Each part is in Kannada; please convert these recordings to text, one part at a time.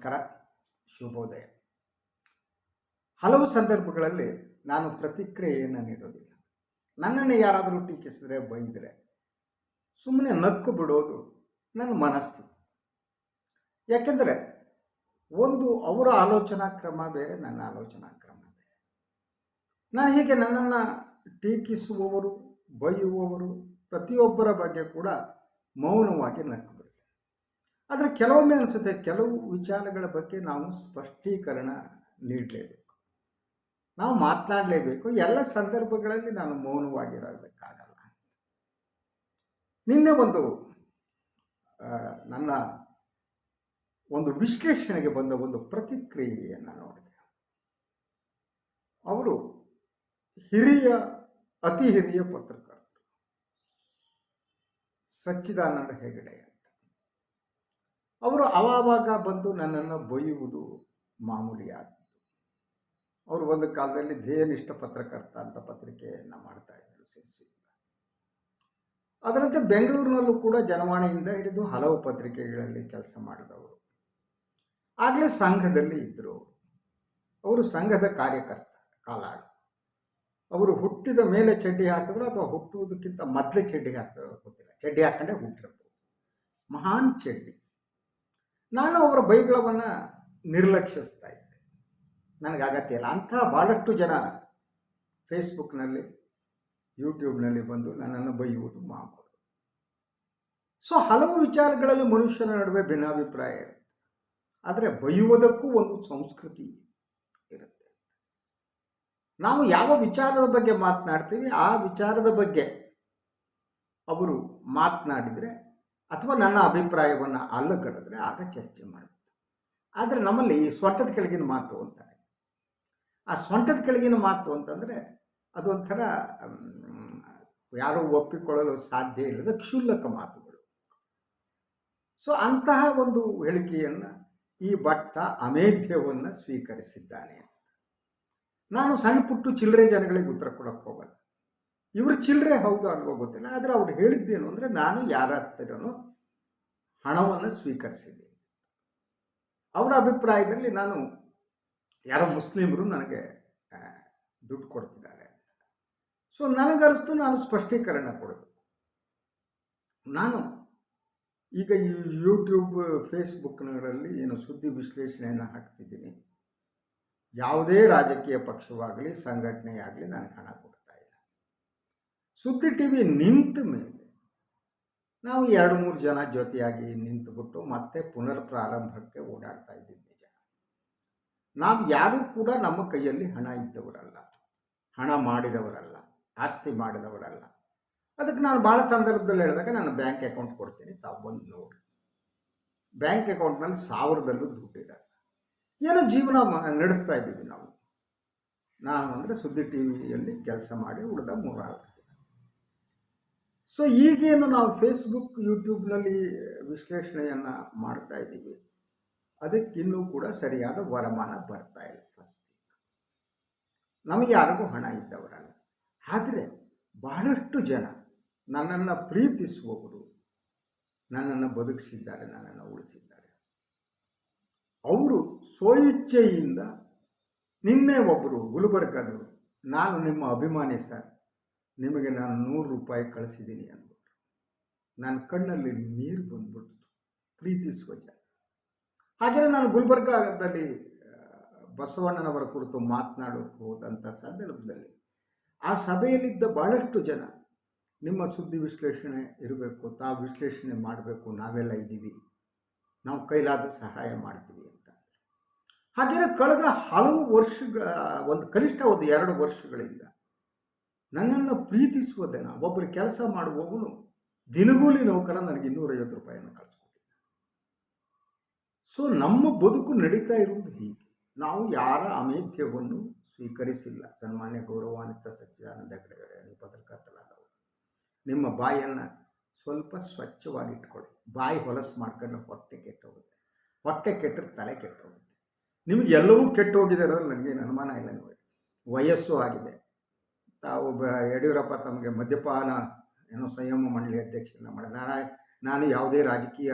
ನಮಸ್ಕಾರ. ಶುಭೋದಯ. ಹಲವು ಸಂದರ್ಭಗಳಲ್ಲಿ ನಾನು ಪ್ರತಿಕ್ರಿಯೆಯನ್ನು ನೀಡೋದಿಲ್ಲ. ನನ್ನನ್ನು ಯಾರಾದರೂ ಟೀಕಿಸಿದ್ರೆ ಬೈದರೆ ಸುಮ್ಮನೆ ನಕ್ಕು ಬಿಡೋದು ನನ್ನ ಮನಸ್ಥಿತಿ ಯಾಕೆಂದರೆ ಒಂದು ಅವರ ಆಲೋಚನಾ ಕ್ರಮ ಬೇರೆ, ನನ್ನ ಆಲೋಚನಾ ಕ್ರಮ ಬೇರೆ. ನಾನು ಹೀಗೆ ನನ್ನನ್ನು ಟೀಕಿಸುವವರು, ಬೈಯುವವರು ಪ್ರತಿಯೊಬ್ಬರ ಬಗ್ಗೆ ಕೂಡ ಮೌನವಾಗಿ ನಕ್ಕು ಆದರೆ ಕೆಲವೊಮ್ಮೆ ಅನಿಸುತ್ತೆ, ಕೆಲವು ವಿಚಾರಗಳ ಬಗ್ಗೆ ನಾವು ಸ್ಪಷ್ಟೀಕರಣ ನೀಡಲೇಬೇಕು. ನಾವು ಮಾತನಾಡಲೇಬೇಕು. ಎಲ್ಲ ಸಂದರ್ಭಗಳಲ್ಲಿ ನಾನು ಮೌನವಾಗಿರೋದಕ್ಕಾಗಲ್ಲ. ನಿನ್ನೆ ಒಂದು ನನ್ನ ಒಂದು ವಿಶ್ಲೇಷಣೆಗೆ ಬಂದ ಒಂದು ಪ್ರತಿಕ್ರಿಯೆಯನ್ನು ನೋಡಿದೆ. ಅವರು ಹಿರಿಯ, ಅತಿ ಹಿರಿಯ ಪತ್ರಕರ್ತರು. ಸಚ್ಚಿದಾನಂದ ಹೆಗಡೆ ಅಂತ ಅವರು ಅವಾವಾಗ ಬಂದು ನನ್ನನ್ನು ಬೊಯ್ಯುವುದು ಮಾಮೂಲಿಯಾಗಿತ್ತು. ಅವರು ಒಂದು ಕಾಲದಲ್ಲಿ ಧ್ಯೇಯನಿಷ್ಠ ಪತ್ರಕರ್ತ ಅಂತ ಪತ್ರಿಕೆಯನ್ನು ಮಾಡ್ತಾ ಇದ್ದರು ಸಿರ್ಸಿಯಿಂದ ಅದರಂತೆ ಬೆಂಗಳೂರಿನಲ್ಲೂ ಕೂಡ ಜನವಾಣಿಯಿಂದ ಹಿಡಿದು ಹಲವು ಪತ್ರಿಕೆಗಳಲ್ಲಿ ಕೆಲಸ ಮಾಡಿದವರು. ಆಗಲೇ ಸಂಘದಲ್ಲಿ ಇದ್ದರು ಅವರು. ಸಂಘದ ಕಾರ್ಯಕರ್ತ ಕಾಲಾಳು ಅವರು ಹುಟ್ಟಿದ ಮೇಲೆ ಚಡ್ಡಿ ಹಾಕಿದ್ರು ಅಥವಾ ಹುಟ್ಟುವುದಕ್ಕಿಂತ ಮೊದಲೇ ಚಡ್ಡಿ ಹಾಕಿದ್ರು ಗೊತ್ತಿಲ್ಲ. ಚಡ್ಡಿ ಹಾಕೊಂಡೇ ಹುಟ್ಟಿರಬಹುದು ಮಹಾನ್ ಚಡ್ಡಿ. ನಾನು ಅವರ ಬೈಗಳವನ್ನು ನಿರ್ಲಕ್ಷಿಸ್ತಾ ಇದ್ದೆ. ನನಗೆ ಅಗತ್ಯ ಇಲ್ಲ. ಅಂಥ ಭಾಳಷ್ಟು ಜನ ಫೇಸ್ಬುಕ್ನಲ್ಲಿ ಯೂಟ್ಯೂಬ್ನಲ್ಲಿ ಬಂದು ನನ್ನನ್ನು ಬೈಯುವುದು ಮಾಮೂಲು ಸೊ ಹಲವು ವಿಚಾರಗಳಲ್ಲಿ ಮನುಷ್ಯನ ನಡುವೆ ಭಿನ್ನಾಭಿಪ್ರಾಯ ಇರುತ್ತೆ. ಆದರೆ ಬೈಯುವುದಕ್ಕೂ ಒಂದು ಸಂಸ್ಕೃತಿ ಇರುತ್ತೆ. ನಾವು ಯಾವ ವಿಚಾರದ ಬಗ್ಗೆ ಮಾತನಾಡ್ತೀವಿ, ಆ ವಿಚಾರದ ಬಗ್ಗೆ ಅವರು ಮಾತನಾಡಿದರೆ ಅಥವಾ ನನ್ನ ಅಭಿಪ್ರಾಯವನ್ನು ಅಲ್ಲಗಡಿದ್ರೆ ಆಗ ಚರ್ಚೆ ಮಾಡಬೇಕು ಆದರೆ ನಮ್ಮಲ್ಲಿ ಈ ಸೊಂಟದ ಕೆಳಗಿನ ಮಾತು ಅಂತಾರೆ. ಆ ಸ್ವಂಟದ ಕೆಳಗಿನ ಮಾತು ಅಂತಂದರೆ ಅದೊಂಥರ ಯಾರೂ ಒಪ್ಪಿಕೊಳ್ಳಲು ಸಾಧ್ಯ ಇಲ್ಲದ ಕ್ಷುಲ್ಲಕ ಮಾತುಗಳು. ಸೊ ಅಂತಹ ಒಂದು ಹೇಳಿಕೆಯನ್ನು ಈ ಭಟ್ಟ ಅಮೇಧ್ಯವನ್ನು ಸ್ವೀಕರಿಸಿದ್ದಾನೆ ನಾನು ಸಣ್ಣ ಪುಟ್ಟು ಚಿಲ್ಲರೆ ಜನಗಳಿಗೆ ಉತ್ತರ ಕೊಡೋಕ್ಕೆ ಹೋಗಲ್ಲ. ಇವರು ಚಿಲ್ಲರೆ ಹೌದು ಅಲ್ವೋ ಗೊತ್ತಿಲ್ಲ, ಆದರೆ ಅವ್ರು ಹೇಳಿದ್ದೇನು ಅಂದರೆ ನಾನು ಯಾರ ಹತ್ತಿರನೂ ಹಣವನ್ನು ಸ್ವೀಕರಿಸಿದ್ದೀನಿ ಅವರ ಅಭಿಪ್ರಾಯದಲ್ಲಿ ನಾನು ಯಾರೋ ಮುಸ್ಲಿಮರು ನನಗೆ ದುಡ್ಡು ಕೊಡ್ತಿದ್ದಾರೆ. ಸೊ ನನಗನಿಸ್ತು ನಾನು ಸ್ಪಷ್ಟೀಕರಣ ಕೊಡಬೇಕು. ನಾನು ಈಗ ಈ ಯೂಟ್ಯೂಬ್ ಫೇಸ್ಬುಕ್ನಲ್ಲಿ ಏನು ಸುದ್ದಿ ವಿಶ್ಲೇಷಣೆಯನ್ನು ಹಾಕ್ತಿದ್ದೀನಿ. ಯಾವುದೇ ರಾಜಕೀಯ ಪಕ್ಷವಾಗಲಿ, ಸಂಘಟನೆಯಾಗಲಿ ನನಗೆ ಹಣ ಕೊಡ್ತಾ ಇಲ್ಲ ಸುದ್ದಿ ಟಿ ವಿ ನಿಂತ ಮೇಲೆ ನಾವು ಎರಡು ಮೂರು ಜನ ಜೊತೆಯಾಗಿ ನಿಂತುಬಿಟ್ಟು ಮತ್ತೆ ಪುನರ್ ಪ್ರಾರಂಭಕ್ಕೆ ಓಡಾಡ್ತಾ ಇದ್ದೀವಿ ನಿಜ ನಾವು ಯಾರೂ ಕೂಡ ನಮ್ಮ ಕೈಯಲ್ಲಿ ಹಣ ಇದ್ದವರಲ್ಲ. ಹಣ ಮಾಡಿದವರಲ್ಲ. ಆಸ್ತಿ ಮಾಡಿದವರಲ್ಲ. ಅದಕ್ಕೆ ನಾನು ಭಾಳ ಸಂದರ್ಭದಲ್ಲಿ ಹೇಳಿದಾಗ ನಾನು ಬ್ಯಾಂಕ್ ಅಕೌಂಟ್ ಕೊಡ್ತೀನಿ, ತಾವು ಬಂದು ನೋಡಿ. ಬ್ಯಾಂಕ್ ಅಕೌಂಟ್ನಲ್ಲಿ ಸಾವಿರದಲ್ಲೂ ದುಡ್ಡಿರಲ್ಲ. ಏನೋ ಜೀವನ ನಡೆಸ್ತಾ ಇದ್ದೀವಿ ನಾವು. ನಾನು ಅಂದರೆ ಸುದ್ದಿ ಟಿ ವಿಯಲ್ಲಿ ಕೆಲಸ ಮಾಡಿ ಉಳಿದ ಮೂರು ಸೊ ಈಗೇನು ನಾವು ಫೇಸ್ಬುಕ್ ಯೂಟ್ಯೂಬ್ನಲ್ಲಿ ವಿಶ್ಲೇಷಣೆಯನ್ನು ಮಾಡ್ತಾ ಇದ್ದೀವಿ. ಅದಕ್ಕಿನ್ನೂ ಕೂಡ ಸರಿಯಾದ ವರಮಾನ ಬರ್ತಾ ಇಲ್ಲ ಫಸ್ಟ್ ನಮಗೆ ಯಾರಿಗೂ ಹಣ ಇದ್ದವರಲ್ಲ. ಆದರೆ ಬಹಳಷ್ಟು ಜನ ನನ್ನನ್ನು ಪ್ರೀತಿಸುವವರು ನನ್ನನ್ನು ಬದುಕಿಸಿದ್ದಾರೆ, ನನ್ನನ್ನು ಉಳಿಸಿದ್ದಾರೆ. ಅವರು ಸ್ವಇಚ್ಛೆಯಿಂದ ನಿನ್ನೆ ಒಬ್ಬರು ಗುಲ್ಬರ್ಗದವರು, ನಾನು ನಿಮ್ಮ ಅಭಿಮಾನಿ ಸರ್ ನಿಮಗೆ ನಾನು ನೂರು ರೂಪಾಯಿ ಕಳಿಸಿದ್ದೀನಿ ಅಂದ್ಬಿಟ್ರು. ನನ್ನ ಕಣ್ಣಲ್ಲಿ ನೀರು ಬಂದ್ಬಿಡ್ತು. ಪ್ರೀತಿಸುವ ಜನ ಹಾಗೆಯೇ ನಾನು ಗುಲ್ಬರ್ಗದಲ್ಲಿ ಬಸವಣ್ಣನವರ ಕುರಿತು ಮಾತನಾಡೋಕೆ ಹೋದಂಥ ಸಂದರ್ಭದಲ್ಲಿ ಆ ಸಭೆಯಲ್ಲಿದ್ದ ಬಹಳಷ್ಟು ಜನ, ನಿಮ್ಮ ಸುದ್ದಿ ವಿಶ್ಲೇಷಣೆ ಇರಬೇಕು, ತಾವು ವಿಶ್ಲೇಷಣೆ ಮಾಡಬೇಕು, ನಾವೆಲ್ಲ ಇದ್ದೀವಿ. ನಾವು ಕೈಲಾದ ಸಹಾಯ ಮಾಡ್ತೀವಿ ಅಂತ ಹಾಗೆಯೇ ಕಳೆದ ಹಲವು ವರ್ಷಗಳ, ಒಂದು ಕನಿಷ್ಠ ಒಂದು ಎರಡು ವರ್ಷಗಳಿಂದ ನನ್ನನ್ನು ಪ್ರೀತಿಸುವ ದಿನ ಒಬ್ಬರು ಕೆಲಸ ಮಾಡುವವನು ದಿನಗೂಲಿ ನೌಕರ ನನಗೆ ಇನ್ನೂರೈವತ್ತು ರೂಪಾಯಿಯನ್ನು ಕಳಿಸ್ಕೊಟ್ಟಿದ್ದ ಸೊ ನಮ್ಮ ಬದುಕು ನಡೀತಾ ಇರುವುದು ಹೀಗೆ. ನಾವು ಯಾರ ಅಮೇಧ್ಯವನ್ನು ಸ್ವೀಕರಿಸಿಲ್ಲ. ಸನ್ಮಾನ್ಯ ಗೌರವಾನ್ವಿತ ಸಚ್ಚಿದಾನಂದ ಹೆಗಡೆಯವರೇ ನೀವು ಪತ್ರಕರ್ತರಾದವರು. ನಿಮ್ಮ ಬಾಯನ್ನು ಸ್ವಲ್ಪ ಸ್ವಚ್ಛವಾಗಿ ಇಟ್ಕೊಳ್ಳಿ. ಬಾಯಿ ಹೊಲಸು ಮಾಡ್ಕೊಂಡ್ರೆ ಹೊಟ್ಟೆ ಕೆಟ್ಟೋಗುತ್ತೆ. ಹೊಟ್ಟೆ ಕೆಟ್ಟರೆ ತಲೆ ಕೆಟ್ಟೋಗುತ್ತೆ. ನಿಮಗೆ ಎಲ್ಲವೂ ಕೆಟ್ಟು ಹೋಗಿದೆ ಅನ್ನೋದ್ರಲ್ಲಿ ನನಗೇನು ಅನುಮಾನ ಇಲ್ಲ ನೋಡಿ ವಯಸ್ಸು ಆಗಿದೆ. ತಾವು ಬ ಯಡಿಯೂರಪ್ಪ ತಮಗೆ ಮದ್ಯಪಾನ ಏನೋ ಸಂಯಮ ಮಂಡಳಿ ಅಧ್ಯಕ್ಷರನ್ನ ಮಾಡಿದ. ನಾನು ನಾನು ಯಾವುದೇ ರಾಜಕೀಯ,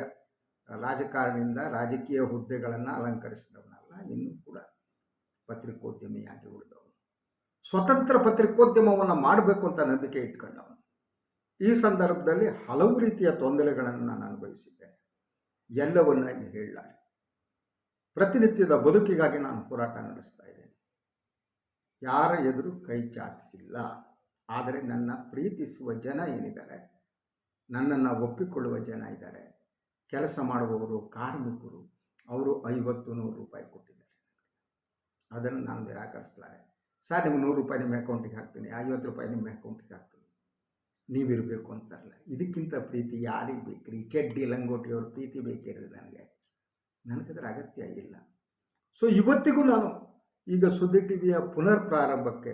ರಾಜಕಾರಣಿಯಿಂದ ರಾಜಕೀಯ ಹುದ್ದೆಗಳನ್ನು ಅಲಂಕರಿಸಿದವನಲ್ಲ. ಇನ್ನೂ ಕೂಡ ಪತ್ರಿಕೋದ್ಯಮಿಯಾಗಿ ಉಳಿದವನು. ಸ್ವತಂತ್ರ ಪತ್ರಿಕೋದ್ಯಮವನ್ನು ಮಾಡಬೇಕು ಅಂತ ನಂಬಿಕೆ ಇಟ್ಕೊಂಡವನು. ಈ ಸಂದರ್ಭದಲ್ಲಿ ಹಲವು ರೀತಿಯ ತೊಂದರೆಗಳನ್ನು ನಾನು ಅನುಭವಿಸಿದ್ದೇನೆ ಎಲ್ಲವನ್ನ ಹೇಳಲಾರೆ ಪ್ರತಿನಿತ್ಯದ ಬದುಕಿಗಾಗಿ ನಾನು ಹೋರಾಟ ನಡೆಸ್ತಾ ಇದ್ದೇನೆ. ಯಾರ ಎದುರು ಕೈ ಚಾಚಿಸಿಲ್ಲ. ಆದರೆ ನನ್ನ ಪ್ರೀತಿಸುವ ಜನ ಏನಿದ್ದಾರೆ? ನನ್ನನ್ನು ಒಪ್ಪಿಕೊಳ್ಳುವ ಜನ ಇದ್ದಾರೆ. ಕೆಲಸ ಮಾಡುವವರು ಕಾರ್ಮಿಕರು. ಅವರು ಐವತ್ತು ನೂರು ರೂಪಾಯಿ ಕೊಟ್ಟಿದ್ದಾರೆ. ಅದನ್ನು ನಾನು ನಿರಾಕರಿಸ್ತಾರೆ. ಸರ್, ನಿಮ್ಗೆ ನೂರು ರೂಪಾಯಿ ನಿಮ್ಮ ಅಕೌಂಟಿಗೆ ಹಾಕ್ತೀನಿ. ಐವತ್ತು ರೂಪಾಯಿ ನಿಮ್ಮ ಅಕೌಂಟಿಗೆ ಹಾಕ್ತೀನಿ. ನೀವಿರಬೇಕು ಅಂತಾರಲ್ಲ ಇದಕ್ಕಿಂತ ಪ್ರೀತಿ ಯಾರಿಗೆ ಬೇಕ್ರಿ? ಚಡ್ಡಿ, ಲಂಗೋಟಿಯವ್ರ ಪ್ರೀತಿ ಬೇಕಿರೋದು ನನಗೆ. ನನಗದ್ರ ಅಗತ್ಯ ಇಲ್ಲ. ಸೊ ಇವತ್ತಿಗೂ ನಾನು ಈಗ ಸುದ್ದಿ ಟಿವಿಯ ಪುನರ್ ಪ್ರಾರಂಭಕ್ಕೆ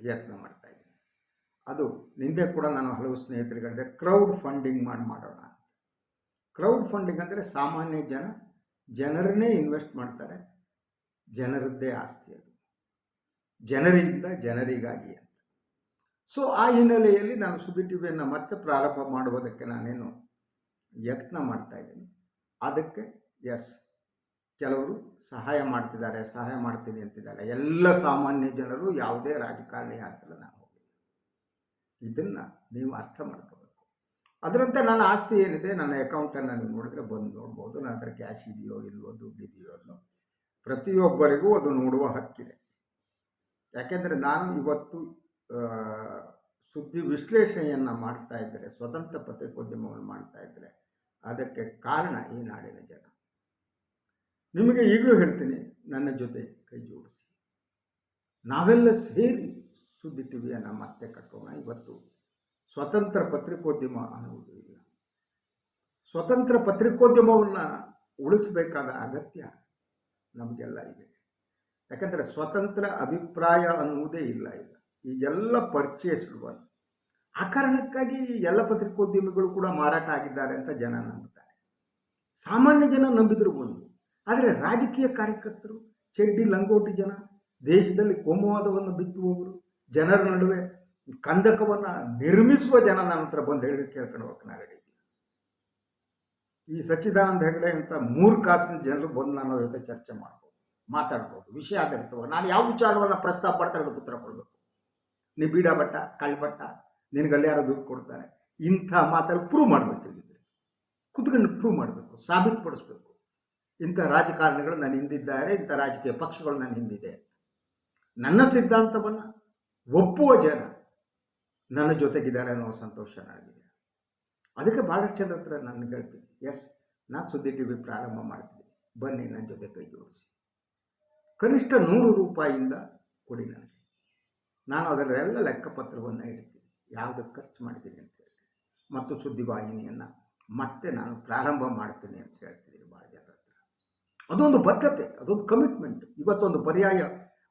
ಯತ್ನ ಮಾಡ್ತಾ ಇದ್ದೀನಿ. ಅದು ನಿಂದೆ ಕೂಡ ನಾನು ಹಲವು ಸ್ನೇಹಿತರುಗಳಿದೆ ಕ್ರೌಡ್ ಫಂಡಿಂಗ್ ಮಾಡಿ ಮಾಡೋಣ ಕ್ರೌಡ್ ಫಂಡಿಂಗ್ ಅಂದರೆ ಸಾಮಾನ್ಯ ಜನ, ಜನರನ್ನೇ ಇನ್ವೆಸ್ಟ್ ಮಾಡ್ತಾರೆ, ಜನರದ್ದೇ ಆಸ್ತಿ ಅದು. ಜನರಿಂದ ಜನರಿಗಾಗಿ ಅಂತ. ಸೊ ಆ ಹಿನ್ನೆಲೆಯಲ್ಲಿ ನಾನು ಸುದ್ದಿ ಟಿವಿಯನ್ನು ಮತ್ತೆ ಪ್ರಾರಂಭ ಮಾಡುವುದಕ್ಕೆ ನಾನೇನು ಯತ್ನ ಮಾಡ್ತಾ ಇದ್ದೀನಿ. ಅದಕ್ಕೆ ಎಸ್ ಕೆಲವರು ಸಹಾಯ ಮಾಡ್ತಿದ್ದಾರೆ, ಸಹಾಯ ಮಾಡ್ತೀನಿ ಅಂತಿದ್ದಾರೆ. ಎಲ್ಲ ಸಾಮಾನ್ಯ ಜನರು ಯಾವುದೇ ರಾಜಕಾರಣಿ ಅಂತಲ್ಲ ನಾನು ಇದನ್ನು ನೀವು ಅರ್ಥ ಮಾಡ್ಕೋಬೇಕು. ಅದರಂತೆ ನನ್ನ ಆಸ್ತಿ ಏನಿದೆ, ನನ್ನ ಅಕೌಂಟನ್ನು ನೀವು ನೋಡಿದ್ರೆ ಬಂದು ನೋಡ್ಬೋದು. ನನ್ನ ಹತ್ರ ಕ್ಯಾಶ್ ಇದೆಯೋ, ಇಲ್ವೋ ದುಡ್ಡು ಇದೆಯೋ ಅಲ್ಲೋ ಪ್ರತಿಯೊಬ್ಬರಿಗೂ ಅದು ನೋಡುವ ಹಕ್ಕಿದೆ. ಯಾಕೆಂದರೆ ನಾನು ಇವತ್ತು ಸುದ್ದಿ ವಿಶ್ಲೇಷಣೆಯನ್ನು ಮಾಡ್ತಾ ಇದ್ದರೆ, ಸ್ವತಂತ್ರ ಪತ್ರಿಕೋದ್ಯಮವನ್ನು ಮಾಡ್ತಾ ಇದ್ದರೆ, ಅದಕ್ಕೆ ಕಾರಣ ಈ ನಾಡಿನ ಜನ. ನಿಮಗೆ ಈಗಲೂ ಹೇಳ್ತೀನಿ, ನನ್ನ ಜೊತೆ ಕೈ ಜೋಡಿಸಿ. ನಾವೆಲ್ಲ ಸೇರಿ ಸುದ್ದಿ ಟಿವಿಯನ್ನು ಮತ್ತೆ ಕಟ್ಟೋಣ. ಇವತ್ತು ಸ್ವತಂತ್ರ ಪತ್ರಿಕೋದ್ಯಮ ಅನ್ನುವುದು ಇಲ್ಲ. ಸ್ವತಂತ್ರ ಪತ್ರಿಕೋದ್ಯಮವನ್ನು ಉಳಿಸಬೇಕಾದ ಅಗತ್ಯ ನಮಗೆಲ್ಲ ಇದೆ. ಯಾಕಂದರೆ ಸ್ವತಂತ್ರ ಅಭಿಪ್ರಾಯ ಅನ್ನುವುದೇ ಇಲ್ಲ ಈಗ. ಈಗೆಲ್ಲ ಪರ್ಚೇಸ್ಗಳು ಆ ಕಾರಣಕ್ಕಾಗಿ ಎಲ್ಲ ಪತ್ರಿಕೋದ್ಯಮಿಗಳು ಕೂಡ ಮಾರಾಟ ಆಗಿದ್ದಾರೆ ಅಂತ ಜನ ನಂಬುತ್ತಾರೆ. ಸಾಮಾನ್ಯ ಜನ ನಂಬಿದ್ರು ಒಂದು ಆದರೆ ರಾಜಕೀಯ ಕಾರ್ಯಕರ್ತರು, ಚೆಡ್ಡಿ, ಲಂಗೋಟಿ ಜನ, ದೇಶದಲ್ಲಿ ಕೋಮುವಾದವನ್ನು ಬಿತ್ತುವವರು, ಜನರ ನಡುವೆ ಕಂದಕವನ್ನು ನಿರ್ಮಿಸುವ ಜನ ನನ್ನ ಹತ್ರ ಬಂದು ಹೇಳಿ ಕೇಳ್ಕೊಂಡು ರೆಡಿ ಈ ಸಚ್ಚಿದಾನಂದ ಹೆಗಡೆ ಅಂತ ಮೂರು ಕಾಸಿನ ಜನರು ಬಂದು ನನ್ನ ಜೊತೆ ಚರ್ಚೆ ಮಾಡ್ಬೋದು, ಮಾತಾಡ್ಬೋದು, ವಿಷಯ ಆಧಾರಿತವಾಗಿ. ನಾನು ಯಾವ ವಿಚಾರವನ್ನು ಪ್ರಸ್ತಾಪ ಮಾಡ್ತಾರೆ ಅದಕ್ಕೆ ಉತ್ತರ ಕೊಡಬೇಕು. ನೀ ಬೀಡ ಬಟ್ಟ ಕಳ್ಳ ಬಟ್ಟ, ನಿನಗಲ್ಲಿ ಯಾರೋ ದುಡ್ಡು ಕೊಡ್ತಾರೆ, ಇಂಥ ಮಾತಲ್ಲಿ ಪ್ರೂವ್ ಮಾಡಬೇಕು ಕುತ್ಕೊಂಡು ಪ್ರೂವ್ ಮಾಡಬೇಕು, ಸಾಬೀತುಪಡಿಸ್ಬೇಕು. ಇಂಥ ರಾಜಕಾರಣಿಗಳು ನನ್ನ ಹಿಂದಿದ್ದಾರೆ, ಇಂಥ ರಾಜಕೀಯ ಪಕ್ಷಗಳು ನನ್ನ ಹಿಂದಿದೆ. ನನ್ನ ಸಿದ್ಧಾಂತವನ್ನು ಒಪ್ಪುವ ಜನ ನನ್ನ ಜೊತೆಗಿದ್ದಾರೆ ಅನ್ನೋ ಸಂತೋಷ ನನಗಿದೆ. ಅದಕ್ಕೆ ಭಾಳಷ್ಟು ಹತ್ರ ನಾನು ಹೇಳ್ತೀನಿ, ಎಸ್, ನಾನು ಸುದ್ದಿ ಟಿ ವಿ ಪ್ರಾರಂಭ ಮಾಡ್ತೀನಿ. ಬನ್ನಿ ನನ್ನ ಜೊತೆ ಕೈ ಜೋಡಿಸಿ. ಕನಿಷ್ಠ ನೂರು ರೂಪಾಯಿಯಿಂದ ಕೊಡಿ ನನಗೆ. ನಾನು ಅದರಲ್ಲೆಲ್ಲ ಲೆಕ್ಕಪತ್ರವನ್ನು ಇಡ್ತೀನಿ. ಯಾವುದಕ್ಕೆ ಖರ್ಚು ಮಾಡಿದ್ದೀನಿ ಅಂತ ಹೇಳ್ತೀನಿ. ಮತ್ತು ಸುದ್ದಿವಾಹಿನಿಯನ್ನು ಮತ್ತೆ ನಾನು ಪ್ರಾರಂಭ ಮಾಡ್ತೀನಿ ಅಂತ ಹತ್ರ ಅದೊಂದು ಬದ್ಧತೆ, ಅದೊಂದು ಕಮಿಟ್ಮೆಂಟ್ ಇವತ್ತೊಂದು ಪರ್ಯಾಯ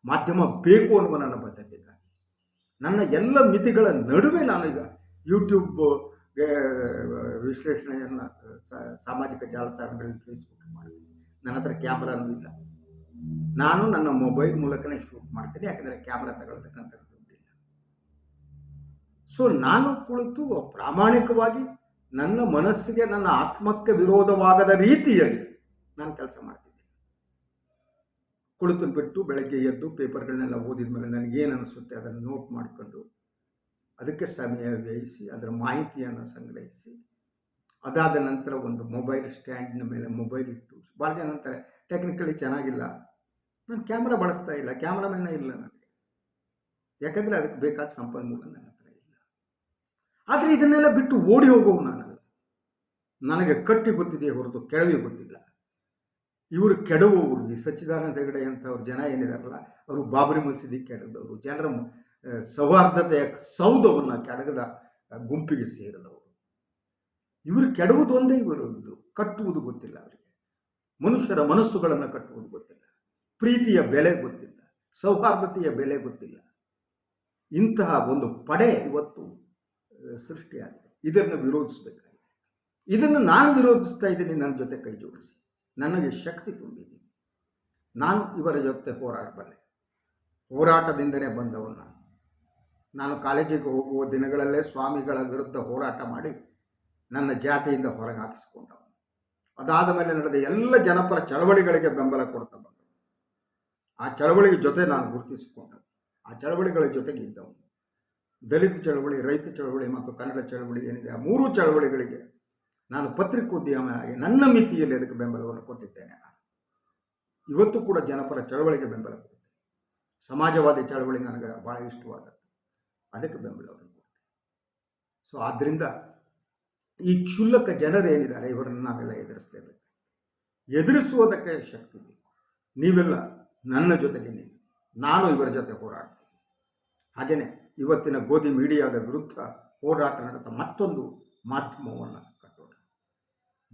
ಮಾಧ್ಯಮ ಬೇಕು ಅನ್ನುವ ನನ್ನ ಬದ್ಧತೆಗಾಗಿ. ನನ್ನ ಎಲ್ಲ ಮಿತಿಗಳ ನಡುವೆ ನಾನೀಗ ಯೂಟ್ಯೂಬ್ ವಿಶ್ಲೇಷಣೆಯನ್ನು ಸಾಮಾಜಿಕ ಜಾಲತಾಣಗಳಲ್ಲಿ ಫೇಸ್ಬುಕ್ ಮಾಡ್ತೀನಿ. ನನ್ನ ಹತ್ರ ಕ್ಯಾಮ್ರಾನೂ ಇಲ್ಲ. ನಾನು ನನ್ನ ಮೊಬೈಲ್ ಮೂಲಕನೇ ಶೂಟ್ ಮಾಡ್ತೀನಿ, ಯಾಕಂದರೆ ಕ್ಯಾಮ್ರಾ ತಗೊಳ್ತಕ್ಕಂಥ ದುಡ್ಡಿಲ್ಲ ಸೊ ನಾನು ಕುಳಿತು ಪ್ರಾಮಾಣಿಕವಾಗಿ ನನ್ನ ಮನಸ್ಸಿಗೆ, ನನ್ನ ಆತ್ಮಕ್ಕೆ ವಿರೋಧವಾಗದ ರೀತಿಯಲ್ಲಿ ನಾನು ಕೆಲಸ ಮಾಡ್ತಿದ್ದೆ ಕುಳಿತು ಬಿಟ್ಟು ಬೆಳಗ್ಗೆ ಎದ್ದು ಪೇಪರ್ಗಳನ್ನೆಲ್ಲ ಓದಿದ ಮೇಲೆ ನನಗೇನು ಅನಿಸುತ್ತೆ ಅದನ್ನು ನೋಟ್ ಮಾಡಿಕೊಂಡು, ಅದಕ್ಕೆ ಸಮಯ ವ್ಯಯಿಸಿ, ಅದರ ಮಾಹಿತಿಯನ್ನು ಸಂಗ್ರಹಿಸಿ, ಅದಾದ ನಂತರ ಒಂದು ಮೊಬೈಲ್ ಸ್ಟ್ಯಾಂಡಿನ ಮೇಲೆ ಮೊಬೈಲ್ ಇಟ್ಟು ಭಾಳ ಜನ ಅಂತಾರೆ, ಟೆಕ್ನಿಕಲಿ ಚೆನ್ನಾಗಿಲ್ಲ, ನಾನು ಕ್ಯಾಮ್ರಾ ಬಳಸ್ತಾ ಇಲ್ಲ, ಕ್ಯಾಮ್ರಾಮನ್ನ ಇಲ್ಲ ನನಗೆ. ಯಾಕಂದರೆ ಅದಕ್ಕೆ ಬೇಕಾದ ಸಂಪನ್ಮೂಲ ನನ್ನ ಹತ್ರ ಇಲ್ಲ. ಆದರೆ ಇದನ್ನೆಲ್ಲ ಬಿಟ್ಟು ಓಡಿ ಹೋಗೋವು ನಾನಲ್ಲ. ನನಗೆ ಕಟ್ಟಿ ಗೊತ್ತಿದೆಯೇ ಹೊರತು ಕೆಳವಿ ಗೊತ್ತಿಲ್ಲ. ಇವರು ಕೆಡವುವವರು ಈ ಸಚ್ಚಿದಾನಂದ ಹೆಗಡೆ ಅಂತವ್ರ ಜನ ಏನಿದಾರಲ್ಲ, ಅವರು ಬಾಬರಿ ಮಸೀದಿ ಕೆಡದವರು. ಜನರ ಸೌಹಾರ್ದತೆಯ ಸೌಧವನ್ನು ಕೆಡಗದ ಗುಂಪಿಗೆ ಸೇರಿದವರು. ಇವರು ಕೆಡುವುದು ಒಂದೇ ಇವರು ಕಟ್ಟುವುದು ಗೊತ್ತಿಲ್ಲ ಅವರಿಗೆ. ಮನುಷ್ಯರ ಮನಸ್ಸುಗಳನ್ನು ಕಟ್ಟುವುದು ಗೊತ್ತಿಲ್ಲ. ಪ್ರೀತಿಯ ಬೆಲೆ ಗೊತ್ತಿಲ್ಲ. ಸೌಹಾರ್ದತೆಯ ಬೆಲೆ ಗೊತ್ತಿಲ್ಲ. ಇಂತಹ ಒಂದು ಪಡೆ ಇವತ್ತು ಸೃಷ್ಟಿಯಾಗಿದೆ. ಇದನ್ನು ವಿರೋಧಿಸಬೇಕಾಗಿದೆ. ಇದನ್ನು ನಾನು ವಿರೋಧಿಸ್ತಾ ಇದ್ದೀನಿ. ನನ್ನ ಜೊತೆ ಕೈ ಜೋಡಿಸಿ. ನನಗೆ ಶಕ್ತಿ ತುಂಬಿದೆ. ನಾನು ಇವರ ಜೊತೆ ಹೋರಾಡಬಲ್ಲೆ. ಹೋರಾಟದಿಂದನೇ ಬಂದವನು ನಾನು. ನಾನು ಕಾಲೇಜಿಗೆ ಹೋಗುವ ದಿನಗಳಲ್ಲೇ ಸ್ವಾಮಿಗಳ ವಿರುದ್ಧ ಹೋರಾಟ ಮಾಡಿ ನನ್ನ ಜಾತಿಯಿಂದ ಹೊರಗೆ ಹಾಕಿಸಿಕೊಂಡವನು ಅದಾದ ಮೇಲೆ ನಡೆದ ಎಲ್ಲ ಜನಪರ ಚಳವಳಿಗಳಿಗೆ ಬೆಂಬಲ ಕೊಡ್ತಾ ಬಂದವನು. ಆ ಚಳವಳಿಗೆ ಜೊತೆ ನಾನು ಗುರುತಿಸಿಕೊಂಡವನು ಆ ಚಳವಳಿಗಳ ಜೊತೆಗೆ ಇದ್ದವನು. ದಲಿತ ಚಳವಳಿ, ರೈತ ಚಳವಳಿ ಮತ್ತು ಕನ್ನಡ ಚಳವಳಿ ಏನಿದೆ, ಆ ಮೂರು ಚಳವಳಿಗಳಿಗೆ ನಾನು ಪತ್ರಿಕೋದ್ಯಮ ಆಗಿ ನನ್ನ ಮಿತಿಯಲ್ಲಿ ಅದಕ್ಕೆ ಬೆಂಬಲವನ್ನು ಕೊಟ್ಟಿದ್ದೇನೆ. ನಾನು ಇವತ್ತು ಕೂಡ ಜನಪರ ಚಳವಳಿಗೆ ಬೆಂಬಲ ಕೊಡ್ತೇನೆ. ಸಮಾಜವಾದಿ ಚಳವಳಿ ನನಗೆ ಭಾಳ ಇಷ್ಟವಾದದ್ದು. ಅದಕ್ಕೆ ಬೆಂಬಲವನ್ನು ಕೊಡ್ತೇನೆ. ಸೊ ಆದ್ದರಿಂದ ಈ ಕ್ಷುಲ್ಲಕ ಜನರೇನಿದ್ದಾರೆ ಇವರನ್ನು ನಾವೆಲ್ಲ ಎದುರಿಸಲೇಬೇಕು ಎದುರಿಸುವುದಕ್ಕೆ ಶಕ್ತಿ ಬೇಕು. ನೀವೆಲ್ಲ ನನ್ನ ಜೊತೆಗೆ ನಿಲ್ಲಿ. ನಾನು ಇವರ ಜೊತೆ ಹೋರಾಡ್ತೀನಿ. ಹಾಗೆಯೇ ಇವತ್ತಿನ ಗೋಧಿ ಮೀಡಿಯಾದ ವಿರುದ್ಧ ಹೋರಾಟ ನಡೆದ ಮತ್ತೊಂದು ಮಾಧ್ಯಮವನ್ನು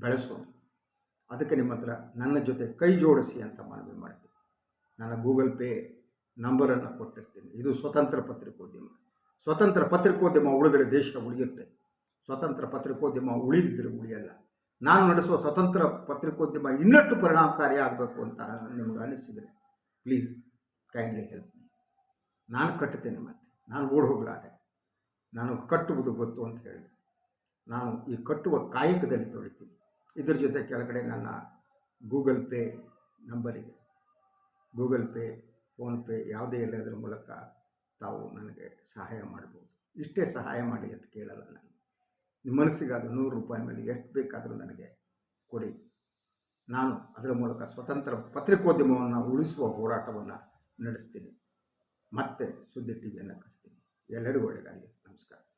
ಬೆಳೆಸೋಣ ಅದಕ್ಕೆ ನಿಮ್ಮ ಹತ್ರ ನನ್ನ ಜೊತೆ ಕೈ ಜೋಡಿಸಿ ಅಂತ ಮನವಿ ಮಾಡ್ತೀನಿ. ನನ್ನ ಗೂಗಲ್ ಪೇ ನಂಬರನ್ನು ಕೊಟ್ಟಿರ್ತೀನಿ. ಇದು ಸ್ವತಂತ್ರ ಪತ್ರಿಕೋದ್ಯಮ. ಸ್ವತಂತ್ರ ಪತ್ರಿಕೋದ್ಯಮ ಉಳಿದರೆ ದೇಶ ಉಳಿಯುತ್ತೆ. ಸ್ವತಂತ್ರ ಪತ್ರಿಕೋದ್ಯಮ ಉಳಿದಿದ್ದರೆ ಉಳಿಯಲ್ಲ. ನಾನು ನಡೆಸುವ ಸ್ವತಂತ್ರ ಪತ್ರಿಕೋದ್ಯಮ ಇನ್ನಷ್ಟು ಪರಿಣಾಮಕಾರಿ ಆಗಬೇಕು ಅಂತ ನಿಮ್ಗೆ ಅನಿಸಿದರೆ ಪ್ಲೀಸ್ ಕೈಂಡ್ಲಿ ಹೆಲ್ಪ್ ಮೀ. ನಾನು ಕಟ್ಟುತ್ತೇನೆ ಮತ್ತೆ. ನಾನು ಓಡಿ ಹೋಗಲಾರೆ. ನಾನು ಕಟ್ಟುವುದು ಗೊತ್ತು ಅಂತ ಹೇಳಿದೆ ನಾನು ಈ ಕಟ್ಟುವ ಕಾಯಕದಲ್ಲಿ ತೊಳಿತೀನಿ. ಇದ್ರ ಜೊತೆ ಕೆಳಗಡೆ ನನ್ನ ಗೂಗಲ್ ಪೇ ನಂಬರ್ ಇದೆ. ಗೂಗಲ್ ಪೇ ಫೋನ್ಪೇ ಯಾವುದೇ ಎಲ್ಲದರ ಮೂಲಕ ತಾವು ನನಗೆ ಸಹಾಯ ಮಾಡ್ಬೋದು. ಇಷ್ಟೇ ಸಹಾಯ ಮಾಡಿ ಅಂತ ಕೇಳಲ್ಲ ನಾನು. ನಿಮ್ಮ ಮನಸ್ಸಿಗೆ ಅದು ನೂರು ರೂಪಾಯಿ ಮೇಲೆ ಎಷ್ಟು ಬೇಕಾದರೂ ನನಗೆ ಕೊಡಿ. ನಾನು ಅದರ ಮೂಲಕ ಸ್ವತಂತ್ರ ಪತ್ರಿಕೋದ್ಯಮವನ್ನು ಉಳಿಸುವ ಹೋರಾಟವನ್ನು ನಡೆಸ್ತೀನಿ. ಮತ್ತೆ ಸುದ್ದಿ ಟಿವಿಯನ್ನು ಕಟ್ತೀನಿ. ಎಲ್ಲರಿಗೂ ಒಳ್ಳೆಯದಾಗಲಿ. ನಮಸ್ಕಾರ.